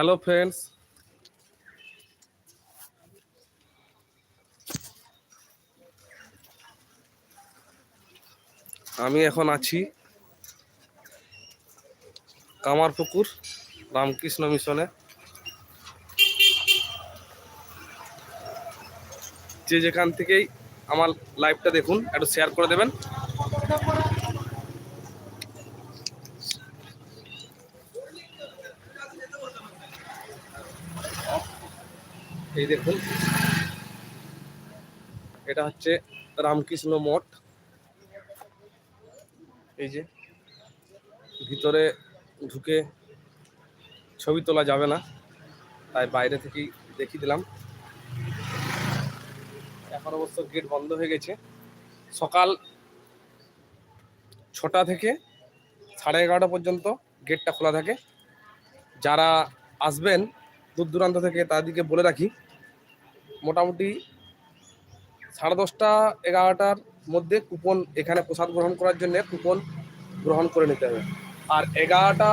Hello friends আমি এখন আছি কামারপুকুর রামকৃষ্ণ মিশনে। যে যেখান থেকেই আমার লাইভটা দেখুন, একটু শেয়ার করে দেবেন। এই দেখুন। এটা হচ্ছে রামকৃষ্ণ মঠ। এই যে, ভিতরে ঢুকে ছবি তোলা যাবে না, তাই বাইরে থেকেই দেখিয়ে দিলাম। এখন অবশ্য গেট বন্ধ হয়ে গেছে। সকাল ছটা থেকে সাড়ে এগারোটা পর্যন্ত গেটটা খোলা থাকে। যারা আসবেন দূর দূরান্ত থেকে তাদেরকে বলে রাখি, মোটামুটি সাড়ে দশটা, এগারোটার মধ্যে কুপন এখানে প্রসাদ গ্রহণ করার জন্য কুপন গ্রহণ করে নিতে হবে। আর এগারোটা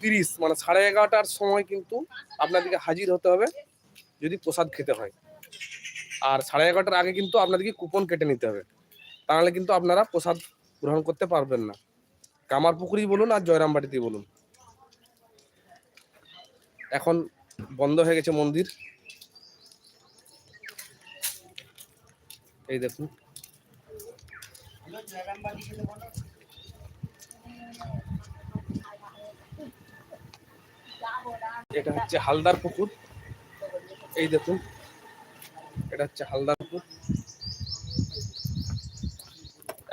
তিরিশ মানে সাড়ে এগারোটার সময় কিন্তু আপনাদেরকে হাজির হতে হবে যদি প্রসাদ খেতে হয়। আর সাড়ে এগারোটার আগে কিন্তু আপনাদেরকে কুপন কেটে নিতে হবে। তাহলে কিন্তু আপনারা প্রসাদ গ্রহণ করতে পারবেন না। কামারপুকুরি বলুন আর জয়রামবাটিতেই বলুন। এখন বন্ধ হয়ে গেছে মন্দির। এই দেখুন। এটা হচ্ছে হালদার পুকুর। এই দেখুন। এটা হচ্ছে হালদার পুকুর।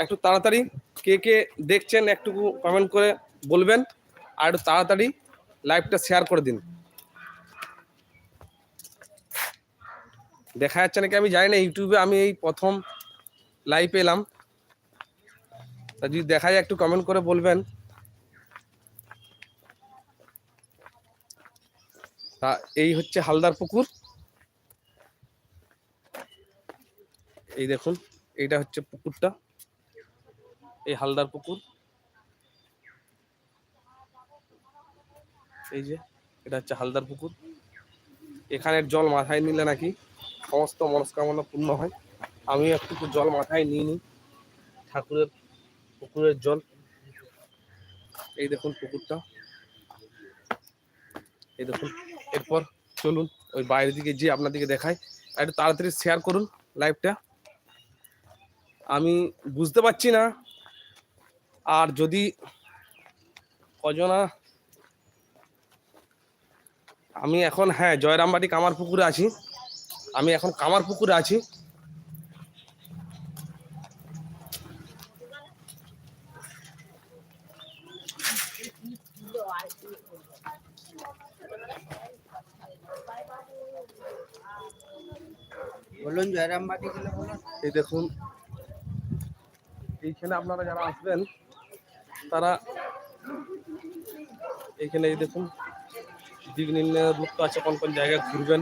একটু তাড়াতাড়ি কে কে দেখছেন একটু কমেন্ট করে বলবেন, আর একটু তাড়াতাড়ি লাইভটা শেয়ার করে দিন। দেখা যাচ্ছে নাকি, আমি জানি না, ইউটিউবে আমি এই প্রথম লাইভ এলাম। তা যদি দেখা যায়, একটু কমেন্ট করে বলবেন। তা এই হচ্ছে হালদার পুকুর। এই দেখুন, এইটা হচ্ছে পুকুরটা। এই হালদার পুকুর। এই যে, এটা হচ্ছে হালদার পুকুর। এখানের জল মাথায় নিলে নাকি সমস্ত মনস্কামনা পূর্ণ হয়। আমি একটু জল মাথায় নিয়ে নিই। ঠাকুরের পুকুরের জল। এই দেখুন পুকুরটা। এই দেখুন, এরপর চলুন ওই বাইরের দিকে যে আপনাদেরকে দেখায় একটু তাড়াতাড়ি শেয়ার করুন লাইভটা আমি বুঝতে পারছি না। আর যদি কজনা আমি এখন হ্যাঁ জয়রামবাটি কামার পুকুরে আছি। আমি এখন কামার পুকুরে আছি। বলুন জয়রাম বাটি গেলে বলুন। এই দেখুন এইখানে আপনারা যারা আসবেন তারা এইখানে এই দেখুন দিক নির্ণয় মুক্ত আছে কোন কোন জায়গায় ঘুরবেন।